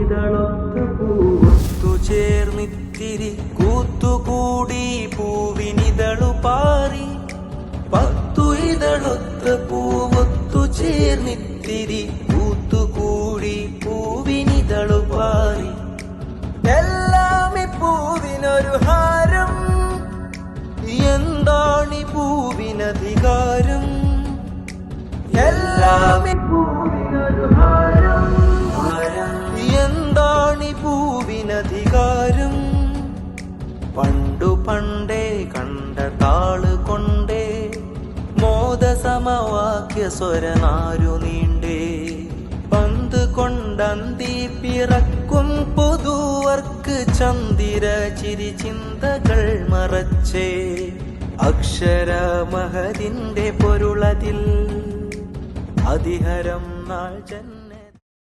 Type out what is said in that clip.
ഇതളൊത്ത പൂവൊത്തു ചേർന്നിത്തിരി കൂത്തുകൂടി പൂവിനിതളു പാറി. പത്തു ഇതളൊത്ത പൂവൊത്തു ചേർന്നിത്തിരി കൂത്തുകൂടി പൂവിനിതളു പാറി. എല്ലാം ഈ പൂവിനൊരു ഹാരം. എന്താണി പൂവിനധികാരം? എല്ലാം എന്താണി പൂവിനധികാരം പണ്ടു പണ്ടേ കണ്ട താൾ കൊണ്ടേ മോദസമവാക്യ സ്വരനാരു നീണ്ടേ. പന്ത് കൊണ്ടന്തി പിറക്കും പുതുവർക്ക് ചന്ദിര ചിരി ചിന്തകൾ മറച്ചേ. അക്ഷരമഹതിന്റെ പൊരുളതിൽ അതിഹരം നാൾ ജന്മ